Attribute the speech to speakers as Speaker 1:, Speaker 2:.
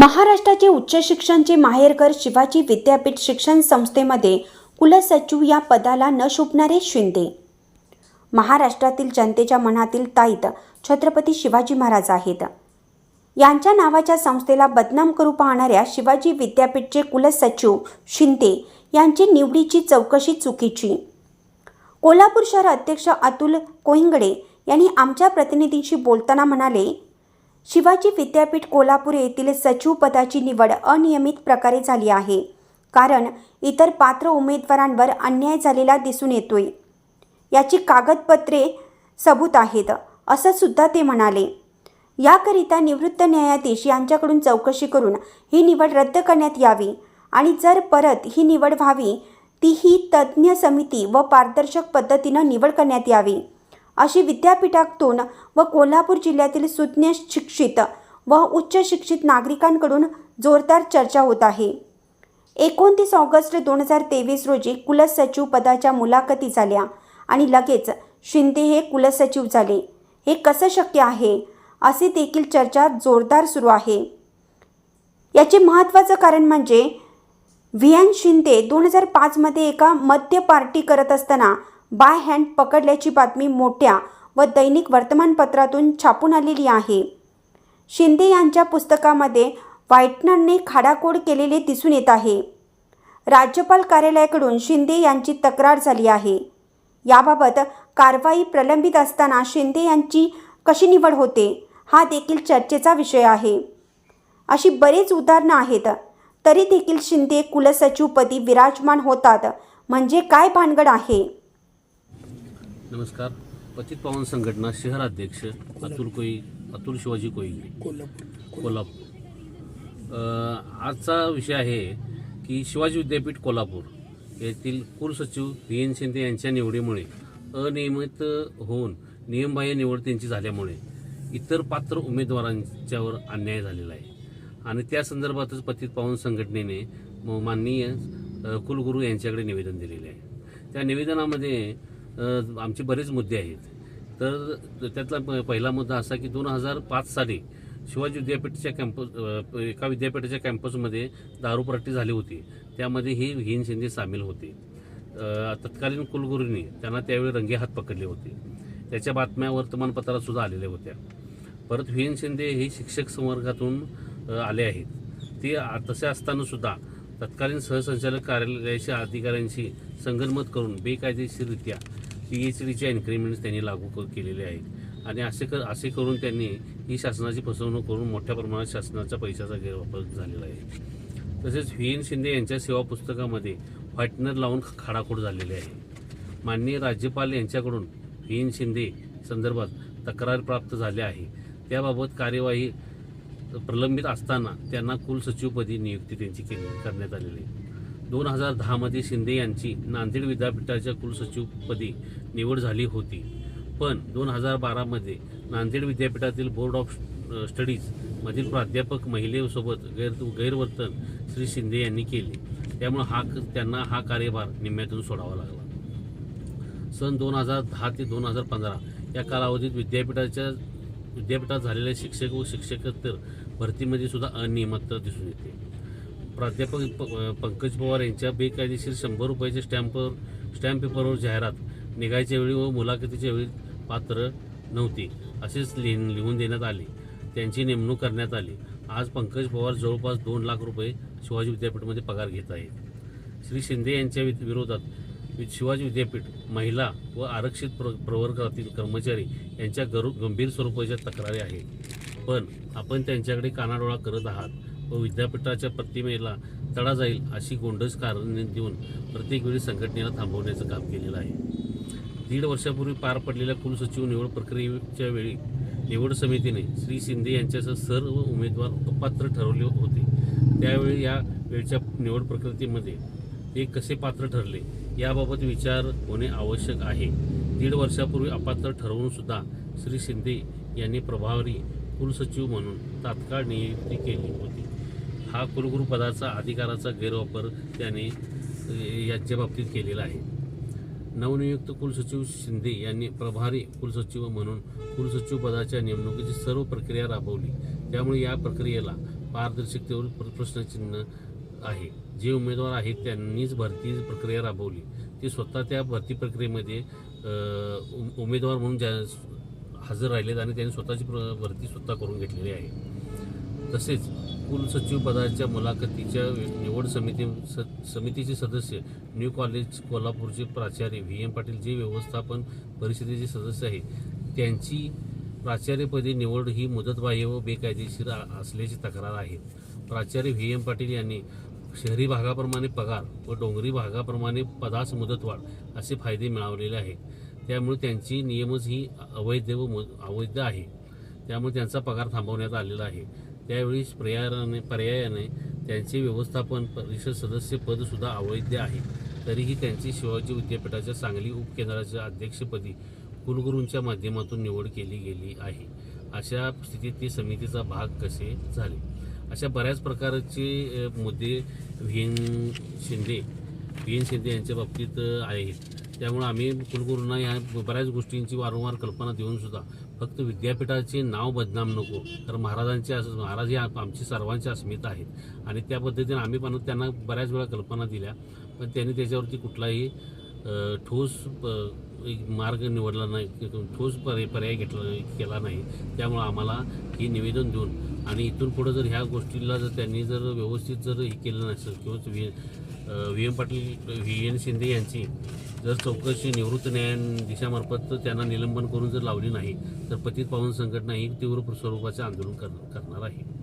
Speaker 1: महाराष्ट्राचे उच्च शिक्षणचे माहेरघर शिवाजी विद्यापीठ शिक्षण संस्थेमध्ये कुलसचिव या पदाला न शोभणारे शिंदे. महाराष्ट्रातील जनतेच्या मनातील ताईत छत्रपती शिवाजी महाराज आहेत. यांच्या नावाच्या संस्थेला बदनाम करू पाहणाऱ्या शिवाजी विद्यापीठचे कुलसचिव शिंदे यांची निवडीची चौकशी चुकीची. कोल्हापूर शहर अध्यक्ष अतुल कोहिंगडे यांनी आमच्या प्रतिनिधींशी बोलताना म्हणाले शिवाजी विद्यापीठ कोल्हापूर येथील सचिव पदाची निवड अनियमित प्रकारे झाली आहे. कारण इतर पात्र उमेदवारांवर अन्याय झालेला दिसून येतोय. याची कागदपत्रे सबूत आहेत असं सुद्धा ते म्हणाले. याकरिता निवृत्त न्यायाधीश यांच्याकडून चौकशी करून ही निवड रद्द करण्यात यावी आणि जर परत ही निवड व्हावी ती ही तज्ज्ञ समिती व पारदर्शक पद्धतीनं निवड करण्यात यावी. अशी विद्यापीठातून व कोल्हापूर जिल्ह्यातील सुज्ञ शिक्षित व उच्च शिक्षित नागरिकांकडून जोरदार चर्चा होत आहे. एकोणतीस ऑगस्ट दोन हजार तेवीस रोजी कुलसचिव पदाच्या मुलाखती झाल्या आणि लगेच शिंदे हे कुलसचिव झाले. हे कसं शक्य आहे? असे देखील चर्चा जोरदार सुरू आहे. याचे महत्त्वाचं कारण म्हणजे व्ही एन शिंदे दोन हजार पाचमध्ये एका मद्य पार्टी करत असताना बाय हँड पकडल्याची बातमी मोठ्या व दैनिक वर्तमानपत्रातून छापून आलेली आहे. शिंदे यांच्या पुस्तकामध्ये व्हाईटनरने खाडाखोड केलेले दिसून येत आहे. राज्यपाल कार्यालयाकडून शिंदे यांची तक्रार झाली आहे. याबाबत कारवाई प्रलंबित असताना शिंदे यांची कशी निवड होते हा देखील चर्चेचा विषय आहे. अशी बरीच उदाहरणं आहेत. तरी देखील शिंदे कुलसचिवपदी विराजमान होतात. म्हणजे काय भानगड आहे?
Speaker 2: नमस्कार. पतित पावन संघटना शहर अध्यक्ष अतुल कोई अतुल शिवाजी कोई कोल्हापूर. आजचा विषय आहे की शिवाजी विद्यापीठ कोल्हापूर येथील कुलसचिव व्ही एन शिंदे यांच्या निवडीमुळे अनियमित होऊन नियमबाह्य निवड त्यांची झाल्यामुळे इतर पात्र उमेदवारांच्यावर अन्याय झालेला आहे. आणि त्या संदर्भातच पतित पावन संघटनेने माननीय कुलगुरू यांच्याकडे निवेदन दिलेले आहे. त्या निवेदनामध्ये आमचे बरेच मुद्दे आहेत. तर त्यातला प- पहिला मुद्दा असा की दोन हजार पाच साली शिवाजी विद्यापीठच्या कॅम्पस एका विद्यापीठाच्या कॅम्पसमध्ये दारू पार्टी झाली होती. त्यामध्ये ही हिन शिंदे सामील होते. तत्कालीन कुलगुरूंनी त्यांना त्यावेळी रंगे हात पकडले होते. त्याच्या बातम्या वर्तमानपत्रात सुद्धा आलेल्या होत्या. परत व्ही शिंदे हे शिक्षक संवर्गातून आले आहेत. ते तसे असताना सुद्धा तत्कालीन सहसंचालक कार्यालयाच्या अधिकाऱ्यांशी संगनमत करून बेकायदेशीररित्या पी एच डीच्या इन्क्रीमेंट्स त्यांनी लागू केलेले आहेत. आणि असे कर असे करून त्यांनी ही शासनाची फसवणूक करून मोठ्या प्रमाणात शासनाचा पैशाचा गैरवापर झालेला आहे. तसेच व्ही एन शिंदे यांच्या सेवा पुस्तकामध्ये व्हाईटनर लावून खाडाखोड झालेले आहे. माननीय राज्यपाल यांच्याकडून व्ही एन शिंदे संदर्भात तक्रार प्राप्त झाल्या आहे. त्याबाबत कार्यवाही प्रलंबित असताना त्यांना कुलसचिवपदी नियुक्ती त्यांची केली करण्यात आलेली आहे. दोन हजार दहामध्ये शिंदे यांची नांदेड विद्यापीठाच्या कुलसचिवपदी निवड झाली होती. पण दोन हजार बारामध्ये नांदेड विद्यापीठातील बोर्ड ऑफ स्टडीजमधील प्राध्यापक महिलेसोबत गैर गैरवर्तन श्री शिंदे यांनी केले. त्यामुळे हा त्यांना हा कार्यभार निम्म्यातून सोडावा लागला. सन दोन हजार दहा ते दोन हजार पंधरा या कालावधीत विद्यापीठाच्या विद्यापीठात झालेल्या शिक्षक व शिक्षकेतर भरतीमध्ये सुद्धा अनियमितता दिसून येते. प्राध्यापक प- पंकज पवार यांच्या बेकायदेशीर शंभर रुपयाच्या स्टॅम्पवर स्टॅम्प पेपरवर जाहिरात निघायच्या वेळी व मुलाखतीच्या वेळी पात्र नव्हती असेच लिहून लिहून देण्यात आले. त्यांची नेमणूक करण्यात आली. आज पंकज पवार जवळपास दोन लाख रुपये शिवाजी विद्यापीठमध्ये पगार घेत आहेत. श्री शिंदे यांच्या वि- विरोधात शिवाजी विद्यापीठ महिला व आरक्षित प्र प्रवर्गातील कर्मचारी यांच्या गरु गंभीर स्वरूपाच्या तक्रारी आहेत. पण आपण त्यांच्याकडे कानाडोळा करत आहात. व विद्यापीठाच्या प्रतिमेला तडा जाईल अशी गोंडस कारणे देऊन प्रत्येक वेळी संघटनेला थांबवण्याचं काम केलेलं आहे. दीड वर्षापूर्वी पार पडलेल्या कुलसचिव निवड प्रक्रियेच्या वेळी निवड समितीने श्री शिंदे यांच्यासह सर्व उमेदवार अपात्र ठरवले होते. त्यावेळी या वेळच्या निवड प्रकृतीमध्ये ते कसे पात्र ठरले याबाबत विचार होणे आवश्यक आहे. दीड वर्षापूर्वी अपात्र ठरवूनसुद्धा श्री शिंदे यांनी प्रभारी कुलसचिव म्हणून तात्काळ नियुक्ती केली होती. हा कुलगुरुपदाचा अधिकाराचा गैरवापर त्याने याच्या बाबतीत केलेला आहे. नवनियुक्त कुलसचिव शिंदे यांनी प्रभारी कुलसचिव म्हणून कुलसचिव पदाच्या नेमणुकीची सर्व प्रक्रिया राबवली. त्यामुळे या प्रक्रियेला पारदर्शकतेवर प्र- प्रश्नचिन्ह आहे. जे उमेदवार आहेत त्यांनीच भरती प्रक्रिया राबवली. ते स्वतः त्या भरती प्रक्रियेमध्ये उम- उमेदवार म्हणून ज्या हजर राहिलेत आणि त्यांनी स्वतःची प्र- भरती स्वतः करून घेतलेली आहे. तसेच कुलसचिव पदाच्या मुलाखतीच्या निवड समिती स समितीचे सदस्य न्यू कॉलेज कोल्हापूरचे प्राचार्य व्ही एम पाटील जे व्यवस्थापन परिषदेचे सदस्य आहेत त्यांची प्राचार्यपदी निवड ही मुदतबाह्य व बेकायदेशीर असल्याची तक्रार आहे. प्राचार्य व्ही एम पाटील यांनी शहरी भागाप्रमाणे पगार व डोंगरी भागाप्रमाणे पदास मुदतवाढ असे फायदे मिळवलेले आहेत. त्यामुळे त्यांची नियमच ही अवैध व अवैध आहे. त्यामुळे त्यांचा पगार थांबवण्यात आलेला आहे. त्यावेळी पर्यायाने पर्यायाने त्यांचे व्यवस्थापन परिषद सदस्य पदसुद्धा अवैध आहे. तरीही त्यांची शिवाजी विद्यापीठाच्या सांगली उपकेंद्राच्या अध्यक्षपदी कुलगुरूंच्या माध्यमातून निवड केली गेली आहे. अशा स्थितीत ते समितीचा भाग कसे झाले? अशा बऱ्याच प्रकारचे मुद्दे V N Shinde V N Shinde यांच्या बाबतीत आहेत. त्यामुळे आम्ही कुलगुरूंना ह्या बऱ्याच गोष्टींची वारंवार कल्पना देऊन सुद्धा फक्त विद्यापीठाचे नाव बदनाम नको. तर महाराजांचे असं महाराज हे आमची सर्वांची अस्मिता आहेत. आणि त्या पद्धतीने आम्ही पण त्यांना बऱ्याच वेळा कल्पना दिल्या. पण त्यांनी त्याच्यावरती कुठलाही ठोस एक मार्ग निवडला नाही ठोस पर्याय पर्याय घेतला केला नाही. त्यामुळं आम्हाला हे निवेदन देऊन आणि इथून पुढं जर ह्या गोष्टीला जर त्यांनी जर व्यवस्थित जर हे केलं नसेल किंवा V V M Patil V N Shinde यांची जर चौकशी निवृत्त न्याय दिशामार्फत त्यांना निलंबन करून जर लावली नाही तर पतित पावन संघटना ही तीव्र स्वरूपाचे आंदोलन कर करणार आहे.